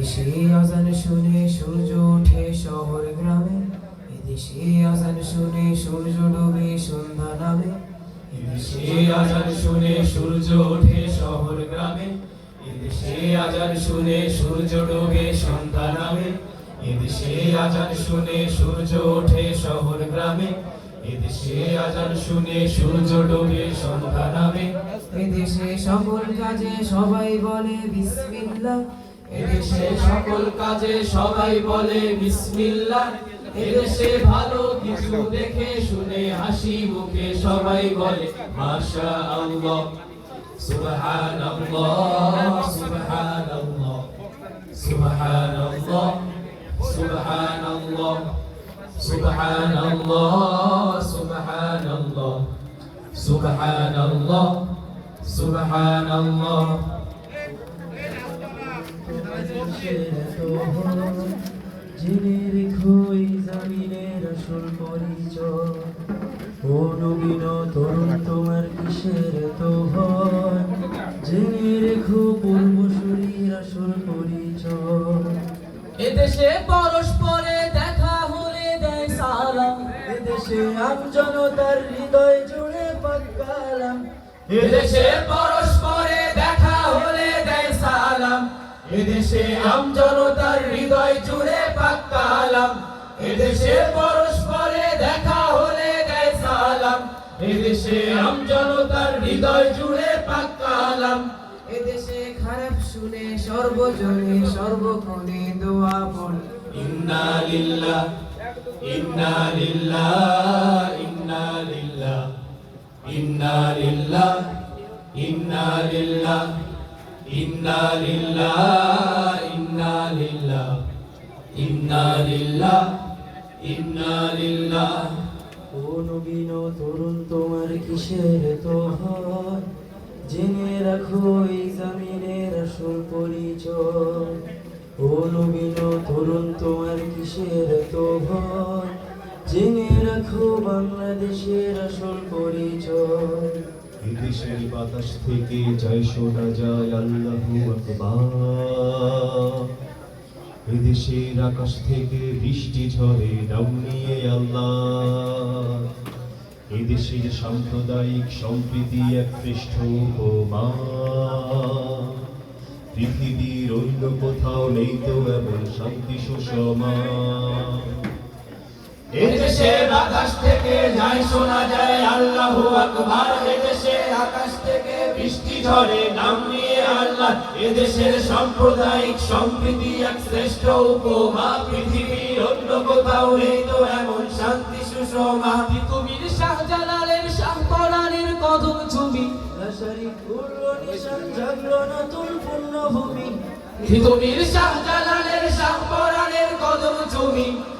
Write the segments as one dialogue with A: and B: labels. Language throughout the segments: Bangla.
A: এদেশে আজান শুনে সূর্য ওঠে শহর গ্রামে। এদেশে আজান শুনে সূর্য ডুবে সন্ধ্যা নামে। এদেশে আজান শুনে সূর্য ওঠে শহর গ্রামে। এদেশে আজান শুনে সূর্য ডুবে সন্ধ্যা নামে। এদেশে আজান শুনে সূর্য ওঠে শহর গ্রামে। এদেশে আজান শুনে সূর্য ডুবে সন্ধ্যা নামে। এদেশে সকল কাজে সবাই বলে বিসমিল্লাহ। এদেশে সকল কাজে সবাই বলে বিসমিল্লাহ। এদেশে ভালো কিছু দেখে শুনে হাসি মুখে সবাই বলে মাশা আল্লাহ সুবহানাল্লাহ সুবহানাল্লাহ। সুবহানাল্লাহ সুবহানাল্লাহ। সুবহানাল্লাহ সুবহানাল্লাহ। সুবহানাল্লাহ সুবহানাল্লাহ।
B: জেনে রেখো জামিনের আসল পরিচয় ও নবীন তরুণ তোমার কিসের তো ভয় জেনে রেখো পূর্বসূরির আসল পরিচয়
A: এদেশে পরস্পরে দেখা হলে দেয় সালাম।
B: এদেশে আম জনতার হৃদয় জুড়ে পাকালাম
A: এদেশে পরস্পরে দেখা হলে দেয় সালাম। এদেশে আম জনতার হৃদয় জুড়ে পাক্কালাম এদেশে পরস্পরে দেখা হলে দেয় সালাম। এদেশে আম জনতার হৃদয় জুড়ে পাক্কালাম এদেশে খারাপ শুনে সর্বজনে সর্বক্ষণে দোয়া পড়ে। ইন্না লিল্লাহ ইন্না লিল্লাহ ইন্না লিল্লাহ ইন্না লিল্লাহ ইন্না লিল্লাহ ইন্না লিল্লাহ ইন্না লিল্লাহ ইন্না লিল্লাহ ইন্না লিল্লাহ
B: ও নবীন তরুণ, তোমার কিসের তো হয় জেনে রাখো এই জামিনের আসল পরিচয়। ও নবীন তরুণ, তোমার কিসের তো ভয় জেনে রাখো বাংলাদেশের আসল পরিচয়।
C: বিদেশের বাতাস থেকে জয় শোনা যায়, আল্লাহু বিদেশের আকাশ থেকে বৃষ্টি ঝরে, নাম নিয়ে আল্লাহ। এদেশের সাম্প্রদায়িক সম্প্রীতি এক শ্রেষ্ঠ পৃথিবীর অন্য কোথাও নেই তো এমন শান্তি সুষমা।
A: এদেশে আকাশ থেকে যায় শোনা যায় আল্লাহু আকবার। এদেশে আকাশ থেকে বৃষ্টি ঝরে নাম নিয়ে আল্লাহ। এদেশের সাম্প্রদায়িক সম্প্রীতি এক শ্রেষ্ঠ উপমা। পৃথিবীর অন্য কোথাও নেই তো এমন শান্তি সুষমা। তুমির শাহজালালের শাহপরানের কদম ছবি।
B: লাশারি পূর্ণ নতুন পূর্ণভূমি।
A: তুমির শাহজালালের শাহপরানের কদম ছবি।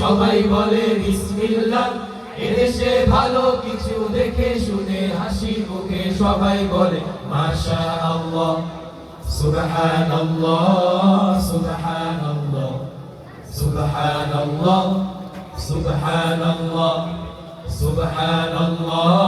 A: সবাই বলে ভালো কিছু দেখে শুনে হাসি মুখে সবাই বলে সুবহানাল্লাহ সুবহানাল্লাহ সুবহানাল্লাহ।